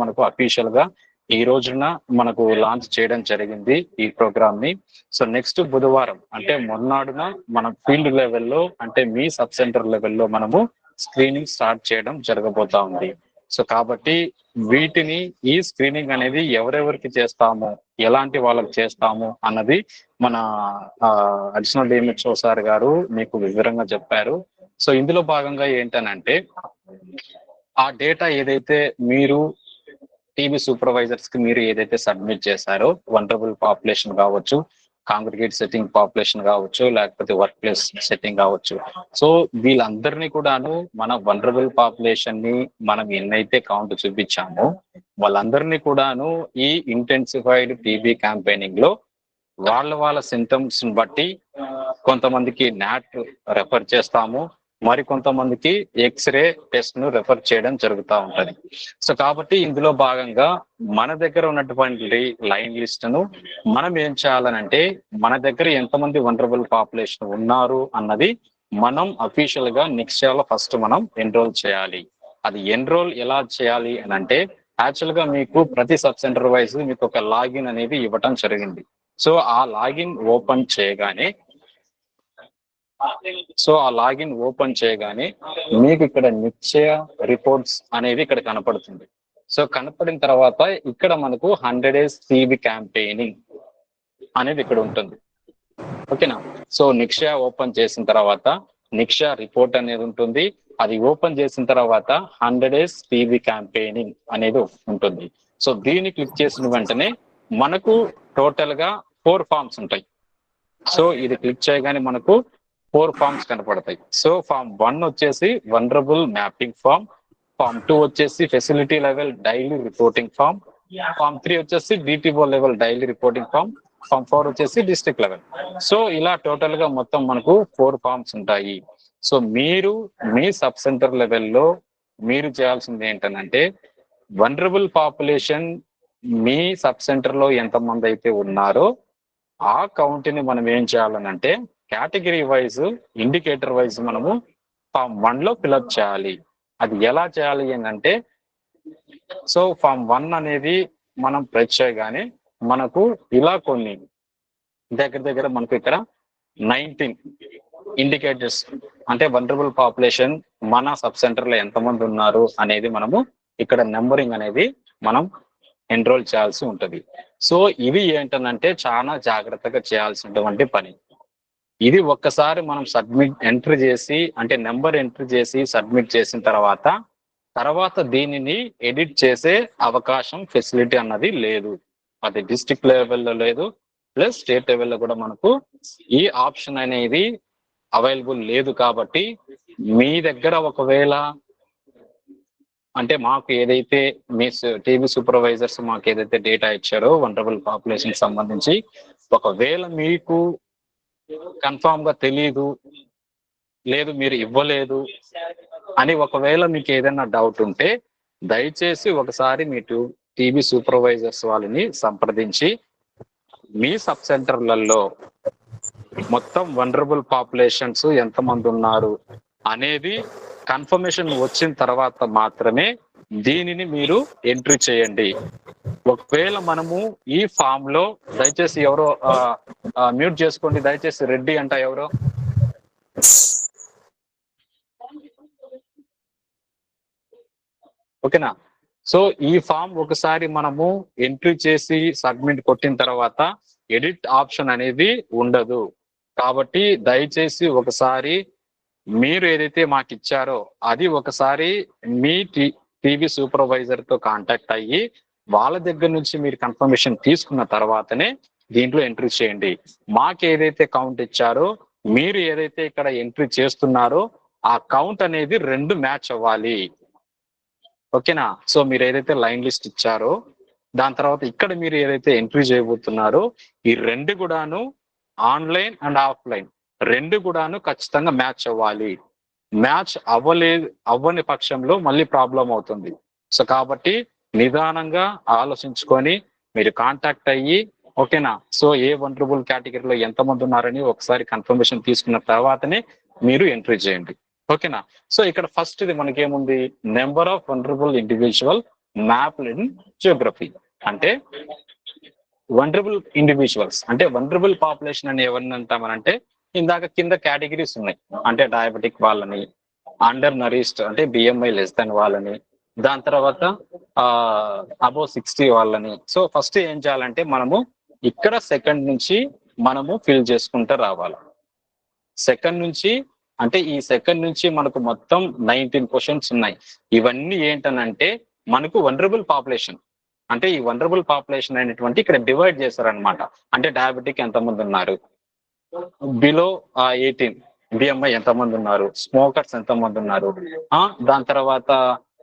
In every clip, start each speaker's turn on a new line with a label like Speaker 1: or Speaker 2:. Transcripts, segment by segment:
Speaker 1: మనకు అఫీషియల్గా ఈ రోజున మనకు లాంచ్ చేయడం జరిగింది ఈ ప్రోగ్రామ్ని. సో నెక్స్ట్ బుధవారం అంటే మొన్నాడున మన ఫీల్డ్ లెవెల్లో అంటే మీ సబ్ సెంటర్ లెవెల్లో మనము స్క్రీనింగ్ స్టార్ట్ చేయడం జరగబోతా ఉంది. సో కాబట్టి వీటిని ఈ స్క్రీనింగ్ అనేది ఎవరెవరికి చేస్తాము ఎలాంటి వాళ్ళకి చేస్తాము అన్నది మన అడిషనల్ డిఎంహెచ్ఓ సార్ గారు మీకు వివరంగా చెప్పారు. సో ఇందులో భాగంగా ఏంటనంటే ఆ డేటా ఏదైతే మీరు టీవీ సూపర్వైజర్స్కి మీరు ఏదైతే సబ్మిట్ చేశారో వండరబుల్ పాపులేషన్ కావచ్చు కాంగ్రిగేట్ సెట్టింగ్ పాపులేషన్ కావచ్చు లేకపోతే వర్క్ ప్లేస్ సెట్టింగ్ కావచ్చు. సో వీళ్ళందరినీ కూడాను మన వనరబుల్ పాపులేషన్ని మనం ఎన్నైతే కౌంట్ చూపించామో వాళ్ళందరినీ కూడాను ఈ ఇంటెన్సిఫైడ్ టీబీ క్యాంపెయినింగ్లో వాళ్ళ వాళ్ళ సింటమ్స్ బట్టి కొంతమందికి నాట్ రెఫర్ చేస్తాము. మరి కొంతమందికి ఎక్స్రే టెస్ట్ను రెఫర్ చేయడం జరుగుతూ ఉంటది. సో కాబట్టి ఇందులో భాగంగా మన దగ్గర ఉన్నటువంటి లైన్ లిస్ట్ను మనం ఏం చేయాలనంటే మన దగ్గర ఎంతమంది వండరబుల్ పాపులేషన్ ఉన్నారు అన్నది మనం అఫీషియల్గా నెక్స్ట్ ఇయర్ ఫస్ట్ మనం ఎన్రోల్ చేయాలి. అది ఎన్రోల్ ఎలా చేయాలి అని అంటే యాక్చువల్గా మీకు ప్రతి సబ్ సెంటర్ వైజ్ మీకు ఒక లాగిన్ అనేది ఇవ్వటం జరిగింది. సో ఆ లాగిన్ ఓపెన్ చేయగానే సో ఆ లాగిన్ ఓపెన్ చేయగానే మీకు ఇక్కడ నిశ్చయ రిపోర్ట్స్ అనేది ఇక్కడ కనపడుతుంది. సో కనపడిన తర్వాత ఇక్కడ మనకు హండ్రెడ్ డేస్ టీవీ క్యాంపెయినింగ్ అనేది ఇక్కడ ఉంటుంది. ఓకేనా? సో నిక్షయ ఓపెన్ చేసిన తర్వాత నిక్ష రిపోర్ట్ అనేది ఉంటుంది. అది ఓపెన్ చేసిన తర్వాత హండ్రెడ్ డేస్ టీవీ క్యాంపెయినింగ్ అనేది ఉంటుంది. సో దీన్ని క్లిక్ చేసిన వెంటనే మనకు టోటల్గా ఫోర్ ఫార్మ్స్ ఉంటాయి. సో ఇది క్లిక్ చేయగానే మనకు ఫోర్ ఫార్మ్స్ కనపడతాయి. సో ఫామ్ వన్ వచ్చేసి vulnerable mapping form. Form two వచ్చేసి facility level daily reporting form. Form three వచ్చేసి DTO level daily reporting form. Form four వచ్చేసి డిస్ట్రిక్ట్ లెవెల్. సో ఇలా టోటల్గా మొత్తం మనకు ఫోర్ ఫార్మ్స్ ఉంటాయి. సో మీరు మీ సబ్ సెంటర్ లెవెల్లో మీరు చేయాల్సింది ఏంటనంటే వనరబుల్ పాపులేషన్ మీ సబ్ సెంటర్లో ఎంతమంది అయితే ఉన్నారో ఆ కౌంటీని మనం ఏం చేయాలనంటే కేటగిరీ వైజ్ ఇండికేటర్ వైజ్ మనము ఫామ్ వన్లో ఫిలప్ చేయాలి. అది ఎలా చేయాలి ఏంటంటే సో ఫామ్ వన్ అనేది మనం ప్రెస్ చేయగానే మనకు ఇలా కొన్ని దగ్గర దగ్గర మనకు ఇక్కడ నైన్టీన్ ఇండికేటర్స్ అంటే వండరబుల్ పాపులేషన్ మన సబ్ సెంటర్లో ఎంతమంది ఉన్నారు అనేది మనము ఇక్కడ నెంబరింగ్ అనేది మనం ఎన్రోల్ చేయాల్సి ఉంటుంది. సో ఇవి ఏంటనంటే చాలా జాగ్రత్తగా చేయాల్సినటువంటి పని. ఇది ఒక్కసారి మనం సబ్మిట్ ఎంట్రీ చేసి అంటే నెంబర్ ఎంట్రీ చేసి సబ్మిట్ చేసిన తర్వాత తర్వాత దీనిని ఎడిట్ చేసే అవకాశం ఫెసిలిటీ అన్నది లేదు. అది డిస్టిక్ లెవెల్లో లేదు. ప్లస్ స్టేట్ లెవెల్లో కూడా మనకు ఈ ఆప్షన్ అనేది అవైలబుల్ లేదు కాబట్టి మీ దగ్గర ఒకవేళ అంటే మాకు ఏదైతే మీ టీవీ సూపర్వైజర్స్ మాకు ఏదైతే డేటా ఇచ్చారో వండర్ఫుల్ పాపులేషన్ సంబంధించి ఒకవేళ మీకు కన్ఫామ్గా తెలియదు లేదు మీరు ఇవ్వలేదు అని ఒకవేళ మీకు ఏదైనా డౌట్ ఉంటే దయచేసి ఒకసారి మీరు టీవీ సూపర్వైజర్స్ వాళ్ళని సంప్రదించి మీ సబ్ సెంటర్లలో మొత్తం వండరబుల్ పాపులేషన్స్ ఎంతమంది ఉన్నారు అనేది కన్ఫర్మేషన్ వచ్చిన తర్వాత మాత్రమే దీనిని మీరు ఎంట్రీ చేయండి. ఒకవేళ మనము ఈ ఫామ్లో దయచేసి ఎవరో మ్యూట్ చేసుకోండి. దయచేసి రెడ్డి అంట ఎవరో. ఓకేనా? సో ఈ ఫామ్ ఒకసారి మనము ఎంట్రీ చేసి సబ్మిట్ కొట్టిన తర్వాత ఎడిట్ ఆప్షన్ అనేది ఉండదు. కాబట్టి దయచేసి ఒకసారి మీరు ఏదైతే మాకు ఇచ్చారో అది ఒకసారి మీ టీవీ సూపర్వైజర్తో కాంటాక్ట్ అయ్యి వాళ్ళ దగ్గర నుంచి మీరు కన్ఫర్మేషన్ తీసుకున్న తర్వాతనే దీంట్లో ఎంట్రీ చేయండి. మాకు ఏదైతే కౌంట్ ఇచ్చారో మీరు ఏదైతే ఇక్కడ ఎంట్రీ చేస్తున్నారో ఆ కౌంట్ అనేది రెండు మ్యాచ్ అవ్వాలి. ఓకేనా? సో మీరు ఏదైతే లైన్ లిస్ట్ ఇచ్చారో దాని తర్వాత ఇక్కడ మీరు ఏదైతే ఎంట్రీ చేయబోతున్నారో ఈ రెండు కూడాను ఆన్లైన్ అండ్ ఆఫ్లైన్ రెండు కూడాను ఖచ్చితంగా మ్యాచ్ అవ్వాలి. మ్యాచ్ అవ్వలేదు అవ్వని పక్షంలో మళ్ళీ ప్రాబ్లం అవుతుంది. సో కాబట్టి నిదానంగా ఆలోచించుకొని మీరు కాంటాక్ట్ అయ్యి ఓకేనా? సో ఏ వండరబుల్ కేటగిరీలో ఎంతమంది ఉన్నారని ఒకసారి కన్ఫర్మేషన్ తీసుకున్న తర్వాతనే మీరు ఎంట్రీ చేయండి. ఓకేనా? సో ఇక్కడ ఫస్ట్ ఇది మనకేముంది? Number of vulnerable individual mapped in geography అంటే వండరబుల్ ఇండివిజువల్స్ అంటే వండరబుల్ పాపులేషన్ అని ఎవరిని అంటామనంటే ఇందాక కింద కేటగిరీస్ ఉన్నాయి. అంటే డయాబెటిక్ వాళ్ళని అండర్ నరిస్ట్ అంటే బిఎంఐ లెస్ దాన్ వాళ్ళని దాని తర్వాత ఆ అబో సిక్స్టీ వాళ్ళని. సో ఫస్ట్ ఏం చేయాలంటే మనము ఇక్కడ సెకండ్ నుంచి మనము ఫిల్ చేసుకుంటూ రావాలి. సెకండ్ నుంచి అంటే ఈ సెకండ్ నుంచి మనకు మొత్తం నైన్టీన్ క్వశ్చన్స్ ఉన్నాయి. ఇవన్నీ ఏంటనంటే మనకు వండరబుల్ పాపులేషన్ అంటే ఈ వండరబుల్ పాపులేషన్ అనేటువంటి ఇక్కడ డివైడ్ చేశారనమాట అంటే డయాబెటిక్ ఎంతమంది ఉన్నారు? బిలో ఎయిటీన్ బిఎంఐ ఎంతమంది ఉన్నారు? స్మోకర్స్ ఎంతమంది ఉన్నారు? ఆ దాని తర్వాత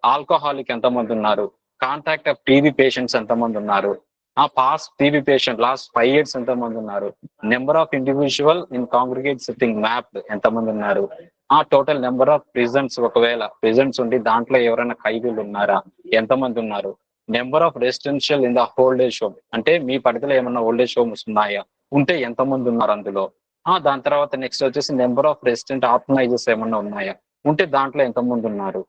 Speaker 1: ఆల్కహాలిక్ ఎంతమంది ఉన్నారు? కాంటాక్ట్ ఆఫ్ టీబీ పేషెంట్స్ ఎంతమంది ఉన్నారు? ఆ past TB patient last five years ఎంతమంది ఉన్నారు? Number of individual in congregate setting map ఎంతమంది ఉన్నారు? ఆ టోటల్ నెంబర్ ఆఫ్ ప్రిజెంట్స్ ఒకవేళ ప్రిజెంట్స్ ఉండి దాంట్లో ఎవరైనా ఖైదీలు ఉన్నారా? ఎంతమంది ఉన్నారు? Number of residential in the old age home అంటే మీ పరిధిలో ఏమన్నా ఓల్డ్ ఏజ్ హోమ్స్ ఉన్నాయా? ఉంటే ఎంతమంది ఉన్నారు అందులో? ఆ దాని తర్వాత నెక్స్ట్ వచ్చేసి నెంబర్ ఆఫ్ రెసిడెంట్ ఆర్గనైజర్స్ ఏమన్నా ఉన్నాయా? ఉంటే దాంట్లో ఎంతమంది ఉన్నారు?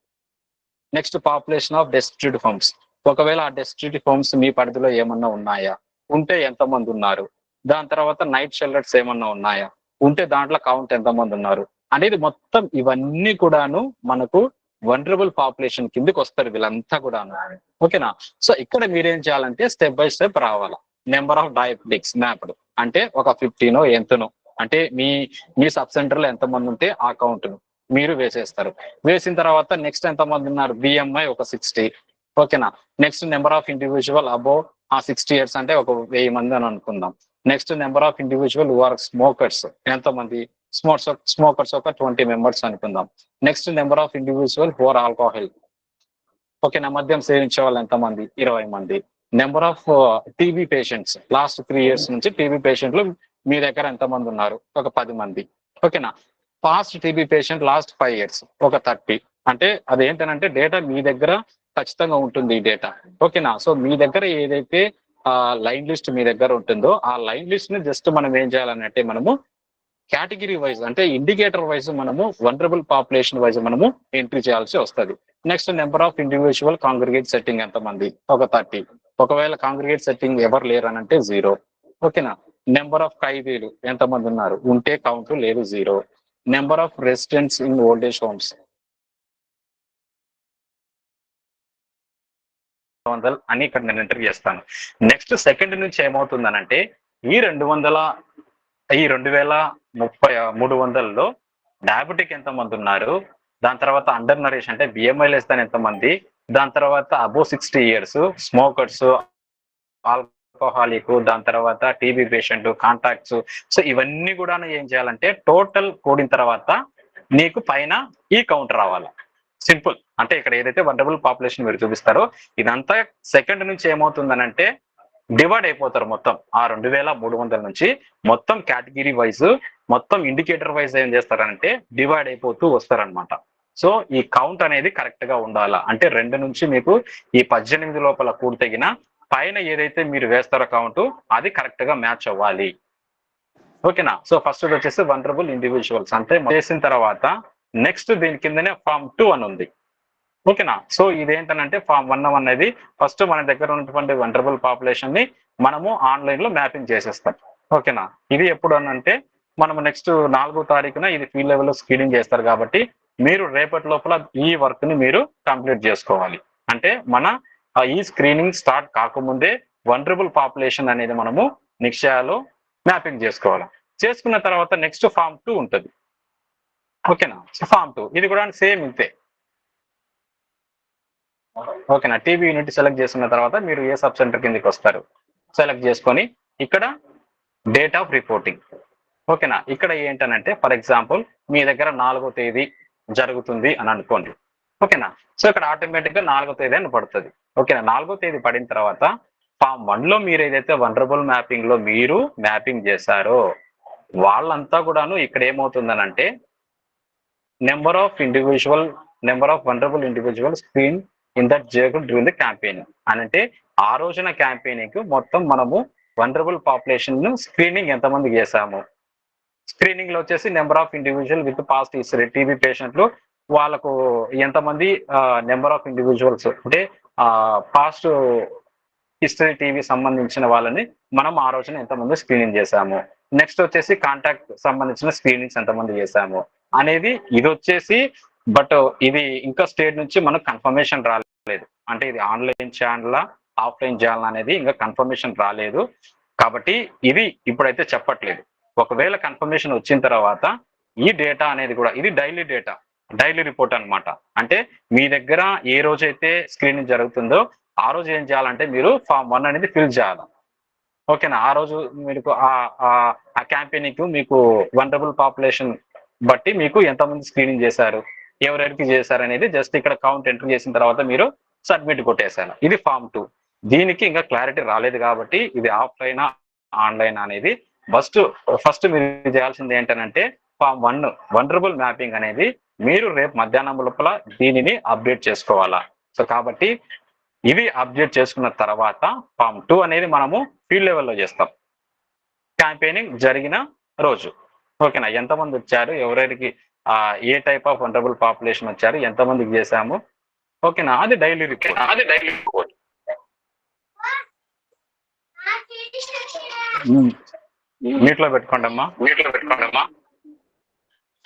Speaker 1: Next population of destitute homes ఒకవేళ ఆ డెస్టిట్యూట్ హోమ్స్ మీ పరిధిలో ఏమన్నా ఉన్నాయా? ఉంటే ఎంతమంది ఉన్నారు? దాని తర్వాత నైట్ షెల్టర్స్ ఏమన్నా ఉన్నాయా? ఉంటే దాంట్లో కౌంట్ ఎంతమంది ఉన్నారు? అనేది మొత్తం ఇవన్నీ కూడాను మనకు వండరబుల్ పాపులేషన్ కిందకి వస్తారు వీళ్ళంతా కూడాను. ఓకేనా సో ఇక్కడ మీరేం చేయాలంటే స్టెప్ బై స్టెప్ రావాలి. నెంబర్ ఆఫ్ డయాబెటిక్స్ మ్యాప్డ్ అంటే ఒక ఫిఫ్టీనో ఎంతనో. అంటే మీ మీ సబ్ సెంటర్లో ఎంతమంది ఉంటే ఆ కౌంట్ను మీరు వేసేస్తారు. వేసిన తర్వాత నెక్స్ట్ ఎంతమంది ఉన్నారు? బిఎంఐ ఒక సిక్స్టీ ఓకేనా? Next number of individual above uh sixty years అంటే ఒక వెయ్యి మంది అని అనుకుందాం. Next number of individual are smokers ఎంతమంది? స్మోక్స్ స్మోకర్స్ ఒక ట్వంటీ మెంబర్స్ అనుకుందాం. Next number of individual who are alcohol okay నా మద్యం సేవించే వాళ్ళు ఎంతమంది? ఇరవై మంది. Number of TB patients last three years నుంచి టీబీ పేషెంట్లు మీ దగ్గర ఎంతమంది ఉన్నారు? ఒక పది మంది. ఓకేనా? Past TB patient last five years ఒక థర్టీ అంటే అదేంటనంటే డేటా మీ దగ్గర ఖచ్చితంగా ఉంటుంది ఈ డేటా ఓకేనా సో మీ దగ్గర ఏదైతే ఆ లైన్ లిస్ట్ మీ దగ్గర ఉంటుందో ఆ లైన్ లిస్ట్ని జస్ట్ మనం ఏం చేయాలనంటే మనము కేటగిరీ వైజ్ అంటే ఇండికేటర్ వైజ్ మనము వండరబుల్ పాపులేషన్ వైజ్ మనము ఎంట్రీ చేయాల్సి వస్తుంది. Next number of individual congregate setting ఎంతమంది? ఒక థర్టీ ఒకవేళ కాంగ్రిగేట్ సెట్టింగ్ ఎవరు లేరు అని అంటే జీరో ఓకేనా నెంబర్ ఆఫ్ ఖైదీలు ఎంతమంది ఉన్నారు? ఉంటే కౌంట్ లేదు zero number of residents in old age homes వందలు అని ఇక్కడ నేను ఎంటర్ చేస్తాను. నెక్స్ట్ సెకండ్ నుంచి ఏమవుతుందనంటే ఈ రెండు వందల ఈ రెండు వేల ముప్పై మూడు వందలలో డయాబెటిక్ ఎంతమంది ఉన్నారు? దాని తర్వాత అండర్ నరేష్ అంటే బిఎంఐ లెస్ దాని ఎంతమంది? దాని తర్వాత above sixty years smokers alcoholic దాని తర్వాత టీబీ పేషెంట్ కాంటాక్ట్స్ సో ఇవన్నీ కూడా ఏం చేయాలంటే టోటల్ కూడిన తర్వాత నీకు పైన ఈ కౌంట్ రావాలి. సింపుల్ అంటే ఇక్కడ ఏదైతే వండరబుల్ పాపులేషన్ మీరు చూపిస్తారో ఇదంతా సెకండ్ నుంచి ఏమవుతుందనంటే డివైడ్ అయిపోతారు మొత్తం. ఆ రెండు వేల మూడు వందల నుంచి మొత్తం కేటగిరీ వైజ్ మొత్తం ఇండికేటర్ వైజ్ ఏం చేస్తారంటే డివైడ్ అయిపోతూ వస్తారనమాట సో ఈ కౌంట్ అనేది కరెక్ట్గా ఉండాలా? అంటే రెండు నుంచి మీకు ఈ పద్దెనిమిది లోపల కూడితగిన పైన ఏదైతే మీరు వేస్తారో కౌంట్ అది కరెక్ట్గా మ్యాచ్ అవ్వాలి. ఓకేనా? సో ఫస్ట్ వచ్చేసి వండరబుల్ ఇండివిజువల్స్ అంటే చేసిన తర్వాత నెక్స్ట్ దీని కిందనే ఫామ్ టూ అని ఉంది. ఓకేనా? సో ఇదేంటనంటే ఫామ్ వన్ అనేది ఫస్ట్ మన దగ్గర ఉన్నటువంటి వండరబుల్ పాపులేషన్ని మనము ఆన్లైన్లో మ్యాపింగ్ చేసేస్తాం. ఓకేనా? ఇది ఎప్పుడు అనంటే మనము నెక్స్ట్ నాలుగో తారీఖున ఇది ఫీల్డ్ లెవెల్లో స్క్రీనింగ్ చేస్తారు కాబట్టి మీరు రేపటి లోపల ఈ వర్క్ని మీరు కంప్లీట్ చేసుకోవాలి. అంటే మన ఈ స్క్రీనింగ్ స్టార్ట్ కాకముందే వండరబుల్ పాపులేషన్ అనేది మనము నిక్షయాలో మ్యాపింగ్ చేసుకోవాలి. చేసుకున్న తర్వాత నెక్స్ట్ ఫామ్ టూ ఉంటుంది. ఓకేనా ఫామ్ టూ ఇది కూడా సేమ్ ఇంతే. ఓకేనా టీవీ యూనిట్ సెలెక్ట్ చేసుకున్న తర్వాత మీరు ఏ సబ్ సెంటర్ కిందకి వస్తారు? సెలెక్ట్ చేసుకొని ఇక్కడ డేట్ ఆఫ్ రిపోర్టింగ్ ఓకేనా ఇక్కడ ఏంటనంటే ఫర్ ఎగ్జాంపుల్ మీ దగ్గర నాలుగో తేదీ జరుగుతుంది అని అనుకోండి. ఓకేనా? సో ఇక్కడ ఆటోమేటిక్గా నాలుగో తేదీ అని పడుతుంది. ఓకేనా? నాలుగో తేదీ పడిన తర్వాత ఫామ్ వన్లో మీరు ఏదైతే వండరబుల్ మ్యాపింగ్లో మీరు మ్యాపింగ్ చేశారో వాళ్ళంతా కూడాను ఇక్కడ ఏమవుతుందనంటే number of individual number of vulnerable individual screen in that జేకుల్ during the campaign అని అంటే ఆ రోజున క్యాంపెయినింగ్ మొత్తం మనము వండరబుల్ పాపులేషన్ను స్క్రీనింగ్ ఎంతమంది చేశాము? స్క్రీనింగ్లో వచ్చేసి number of individual with past history TB పేషెంట్లు వాళ్ళకు ఎంతమంది నెంబర్ ఆఫ్ ఇండివిజువల్స్ అంటే పాస్ట్ హిస్టరీ టీవీ సంబంధించిన వాళ్ళని మనం ఆ రోజున ఎంతమంది స్క్రీనింగ్ చేశాము. నెక్స్ట్ వచ్చేసి కాంటాక్ట్ సంబంధించిన స్క్రీనింగ్స్ ఎంతమంది చేశాము అనేది ఇది వచ్చేసి బట్ ఇది ఇంకా స్టేట్ నుంచి మనకు కన్ఫర్మేషన్ రాలేదు. అంటే ఇది ఆన్లైన్ ఛానల్ ఆఫ్లైన్ ఛానల్ అనేది ఇంకా కన్ఫర్మేషన్ రాలేదు. కాబట్టి ఇది ఇప్పుడైతే చెప్పట్లేదు. ఒకవేళ కన్ఫర్మేషన్ వచ్చిన తర్వాత ఈ డేటా అనేది కూడా ఇది డైలీ డేటా డైలీ రిపోర్ట్ అనమాట అంటే మీ దగ్గర ఏ రోజైతే స్క్రీనింగ్ జరుగుతుందో ఆ రోజు ఏం చేయాలంటే మీరు ఫామ్ వన్ అనేది ఫిల్ చేయాలి. ఓకేనా? ఆ రోజు మీకు ఆ- ఆ- క్యాంపెయినింగ్ మీకు వండరబుల్ పాపులేషన్ బట్టి మీకు ఎంతమంది స్క్రీనింగ్ చేశారు ఎవరెవరికి చేశారు అనేది జస్ట్ ఇక్కడ కౌంట్ ఎంటర్ చేసిన తర్వాత మీరు సబ్మిట్ కొట్టేశారు. ఇది ఫామ్ టూ. దీనికి ఇంకా క్లారిటీ రాలేదు కాబట్టి ఇది ఆఫ్లైనా ఆన్లైన్ అనేది ఫస్ట్ ఫస్ట్ మీరు చేయాల్సింది ఏంటంటే ఫామ్ వన్ వండరబుల్ మ్యాపింగ్ అనేది మీరు రేపు మధ్యాహ్నం లోపల దీనిని అప్డేట్ చేసుకోవాలా? సో కాబట్టి ఇవి అప్డేట్ చేసుకున్న తర్వాత ఫామ్ టూ అనేది మనము ఫీల్డ్ లెవెల్లో చేస్తాం. క్యాంపెయినింగ్ జరిగిన రోజు. ఓకేనా ఎంతమంది వచ్చారు? ఎవరెవరికి ఆ, ఏ టైప్ ఆఫ్ వండరబుల్ పాపులేషన్ వచ్చారు? ఎంతమందికి చేశాము? ఓకేనా అది డైలీ రిపోర్ట్ అది డైలీ రిపోర్ట్ మీట్లో పెట్టుకోండి అమ్మా మీట్లో పెట్టుకోండి.